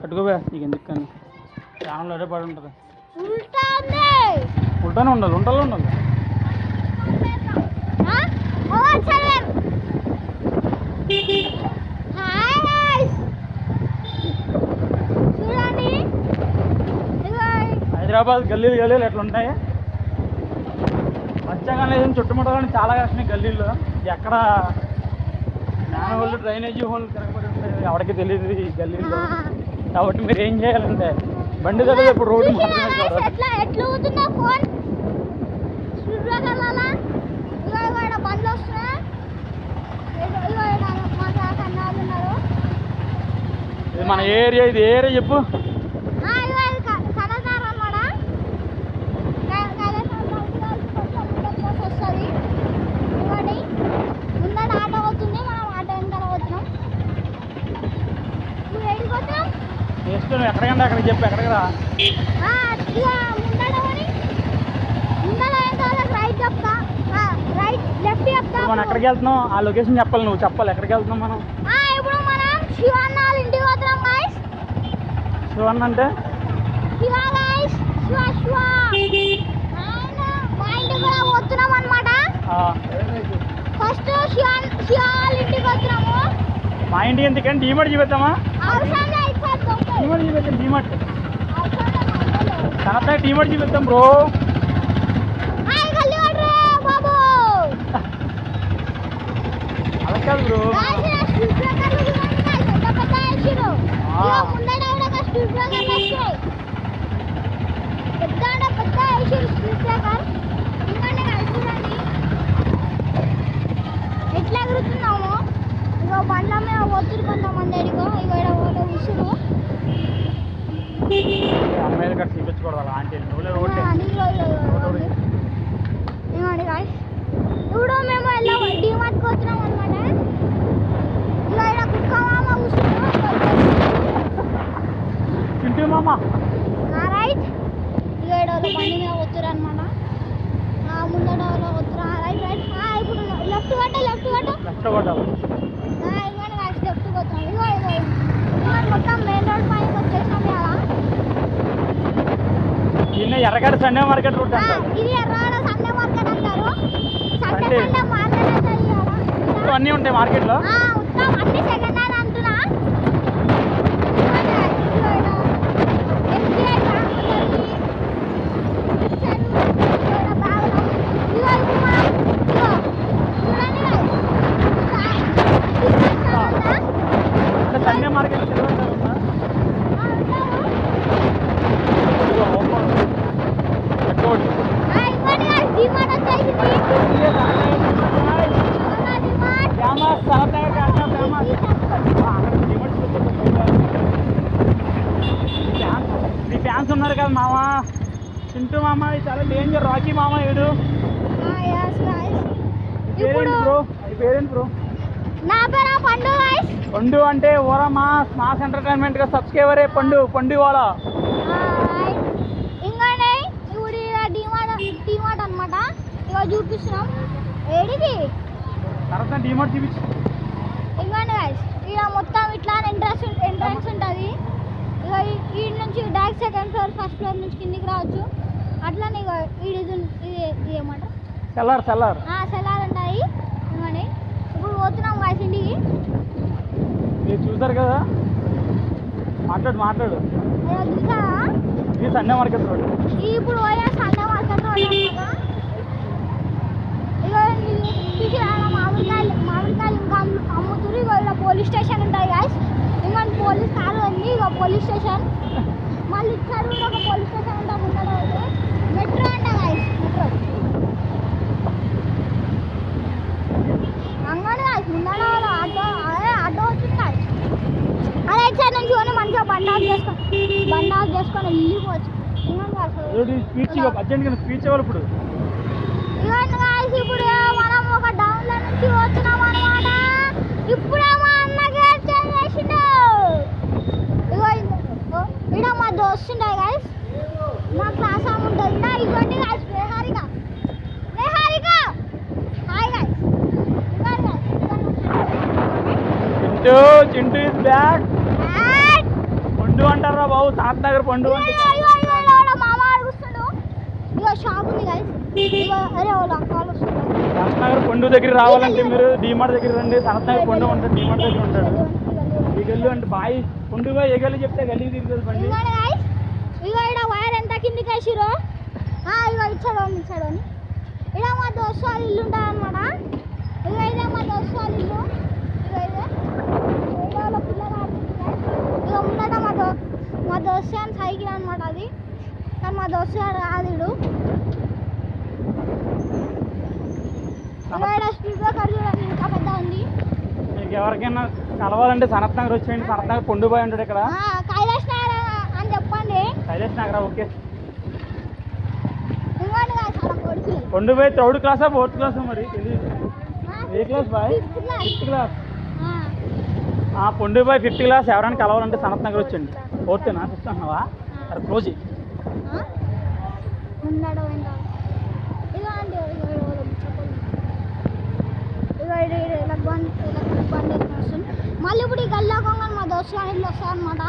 పట్టుకోబే నీకు ఎందుకు కానీ. ఛానల్ అదే పడి ఉంటుంది. ఉంటానే ఉండదు ఉంటలో ఉండదు హైదరాబాద్ గల్లీలు గల్లీలు ఎట్లా ఉంటాయి? మధ్యగా లేదు చుట్టుముట్టాలని చాలా కష్టం ఈ గల్లీల్లో. ఎక్కడ జ్ఞాన వాళ్ళు డ్రైనేజీ హోల్ తిరగబడి ఉంటాయి ఎవరికి తెలియదు ఈ గల్లీల్లో. కాబట్టి మీరు ఏం చేయాలంటే బండి దగ్గర ఇప్పుడు రోడ్డు ఇది మన ఏరియా ఇది ఏరియా చెప్పు ఆ, ఇగో ఇది క- కనకారం అన్నమాట. క- కనకారం బయటికి కొంచెం ముందుకు వస్తది. ఇదిగోండి. ముందర ఆటో పోతుంది మనం ఆటో వెనకాల పోతున్నాం నువ్వు ఎక్కడికి పోతున్నాం నెక్స్ట్ నువ్వు ఎక్కడికంటే అక్కడికి చెప్పు ఎక్కడికి రా మనం ఎక్కడికి వెళ్తున్నాం ఆ లొకేషన్ చెప్పాలి నువ్వు చెప్పాలి ఎక్కడికి వెళ్తున్నాం మనం? ఇప్పుడు మనం శివన్న వాళ్ళ ఇంటికి పోతున్నాం గాయస్ శివన్ అంటే? శివ గాయస్ శివ శివ. ఆయన మా ఇంటికి కూడా పోతున్నాం అనమాట ఆ, ఫస్ట్ శివ శివ వాళ్ళ ఇంటికి వస్తున్నాము మా ఇంటికి ఎందుకంటే చూపిద్దామా అవసరం సార్ దొంగ. డీమార్ట్ చూపిద్దాం డీమార్ట్. కనత డీమార్ట్ చూపిద్దాం బ్రో అలా కాదు బ్రో స్పీడ్ బ్రేకర్లు చూడండి గాయస్ ఎంత పెద్ద వేసిరు ఆ. ఇగో ముందర కూడా ఒక స్పీడ్ బ్రేకర్ వస్తాయి పెద్ద అంటే పెద్ద వేసిరు స్పీడ్ బ్రేకర్ ఇంకంటే గాయస్ చూడండి ఎట్లా ఎగురుతున్నాము ఇగో బండ్ల మీద పోతురు కొంతమంది ఎడిగో ఇగో ఇక్కడ ఓలో ఉసురు అమ్మాయిలు కట్ట చూపించకూడదు అలా. ఆంటీ ఇప్పుడు మేము ఎలా డిమార్ట్కి వచ్చినాం అనమాట ఇక్కడ కుక్క మామ కూర్చున్నాం చింటూ మామ? రైట్ ఇక బండి మీద వస్తారు అనమాట ముందర వస్తారు రైట్ రైట్ ఇప్పుడు లెఫ్ట్ కట్ట లెఫ్ట్ కట్ట వస్తాం ఇగో ఇగో ఇవ్వండి మొత్తం main road Erragadda Sunday market route అంటారు. ఇది ఎర్రవాడ సండే మార్కెట్ అంటారు సండే అంటే- సండే మార్కెట్ అంటారు ఇవాళ. మొత్తం అన్నీ ఉంటాయి మార్కెట్లో ఆ, ఉత్తమ్ అన్ని సెకండ్ హ్యాండ్ అంటున్నా ఎస్బీఐ బ్యాంక్ ఉంటుంది. ఇటు సైడ్ ఇక్కడ బ్యాగులు. ఇదిగో ఇప్పుడు మనం ఇదిగో చూడండి guys. ఆ, ఇక్కడ ఉందా? అంటే సండే మార్కెట్ తిరుగుతారు ఆ, ఉంటాము. ఆ, ఇవ్వండి guys, డిమార్ట్ వచ్చేసింది. అవునా డిమార్ట్? ఫేమస్ సరదాగా కాస్త ఫేమస్ మీ ఫ్యాన్స్ ఉన్నారు కదా మామ చింటూ మామ చాలా డేంజర్ రాకీ మామ ఇప్పుడు బ్రో పేరేంటి బ్రో నా పేరు పండు. పండు అంటే ఓరా మాస్ మాస్ ఎంటర్టైన్మెంట్గా సబ్స్క్రైబరే పండు పండు వాళ్ళ రైట్. ఇంకానే ఇప్పుడు ఇక డిమార్ట్ డిమార్ట్ అనమాట ఇక చూపిస్తున్నాం. ఏడిది? తర్వాత డిమార్ట్ చూపించు. ఇంకానే గైస్ ఇక్కడ మొత్తం ఇట్లా ఎంట్రన్స్ ఎంట్రన్స్ ఉంటుంది ఇక ఈ- ఈ నుంచి direct second floor first floor నుంచి కిందికి రావచ్చు. అట్లానే ఇది ఇది ఏమంటారు? Cellar cellar. సెలార్ ఉంటాయి ఇంకానే ఇప్పుడు పోతున్నాం గాయస్ ఇంటికి. మీరు చూసారు కదా? మాట్లాడు మాట్లాడు. ఇది సండే మార్కెట్ రోడ్. ఇప్పుడు పోయే సండే మార్కెట్ చూసిరా మామిడికాయలు మామిడికాయలు ఇంకా పోలీస్ స్టేషన్ ఉంటాయి గాయస్ ఇంకా పోలీస్ కారు ఉంది. ఇక పోలీస్ స్టేషన్. మళ్ళీ ఇచ్చారు కూడా ఒక పోలీస్ స్టేషన్ ఉంటా. మెట్రో అంట గాయస్ మెట్రో. అంగడి గాయస్ ముందర ఆటో అదే ఆటో వచ్చింది గాయస్ అదే ఇటు సైడ్ నుంచి మంచిగా బండి ఆఫ్ చేసుకొని బండి ఆఫ్ చేసుకొని వెళ్ళిపోవచ్చు స్పీచ్ స్పీచ్ ఇవ్వాలి ఇప్పుడు. ఇవన్నీ ఇప్పుడు మనం ఒక డౌన్లో నుంచి వచ్చినాం అనమాట ఇప్పుడే మా అన్న గేట్ చేసిండు ఇగో మా దోస్తుండే గైస్ మా క్లాస్ ఆమె ఉంటుంది ఈడ ఇవన్నీ guys Niharika Niharika hi guys Chintu Chintu is back పండు అంటే బాబు సాత్ నగర్ పండు మామ అడుగుస్తాడు ఇగో షాప్ ఉంది వస్తున్నారు సనత్ నగర్ పండు దగ్గర రావాలంటే మీరు డిమార్ట్ దగ్గర రండి. సనత్ నగర్ పండు ఉంటాడు డిమార్ట్ దగ్గర ఉంటాడు గల్లు అంటే బాయ్ ఏ గల్లు చెప్తే గల్లీ తిరుగుతుంది బండి. ఇక్కడ వైర్ ఎంత కిందికి వేసిరో ఆ, ఇగో ఇచ్చాడు ఇచ్చాడు ఇక్కడ మా దోస్తు వాళ్ళ ఇల్లు ఉంటుంది అనమాట ఇదే మా దోస్తు వాళ్ళ ఇల్లు. ఇదే. వాళ్ళ ముందట మా దో మా దోస్తు అని సైకిల్ అనమాట అది. కానీ మా దోస్తు గారు ఇక్కడ స్పీడ్ బ్రేకర్ చూడండి ఇంకా పెద్ద ఉంది. ఎవరికైనా కలవాలంటే సనత్ నగర్ వచ్చేయండి సనత్ నగర్ పండు బాయ్ ఉంటాడు ఇక్కడ కైలాష్ నగర్ అని చెప్పండి శైలేష్ నగర్ ఓకే ఇదిగోండి guys, వాళ్ళ కొడుకులు పండు బాయ్ థర్డ్ క్లాసా ఫోర్త్ క్లాసా మరి ఏ క్లాస్ బాయ్. ఫిఫ్త్ క్లాస్ ఆ. ఆ పొండు బాయ్ ఫిఫ్త్ క్లాస్ ఎవరైనా కలవాలంటే సనత్ నగర్ వచ్చండి ఫోర్తేనా ఫిఫ్త్ అంటున్నావా సరే క్లోజ్ ఇది ఇలా బండి ఇలా బండి మళ్ళీ ఇప్పుడు ఈ గల్లా కొంగని మా దోస్తు గారి ఇల్లు వస్తాయి అనమాట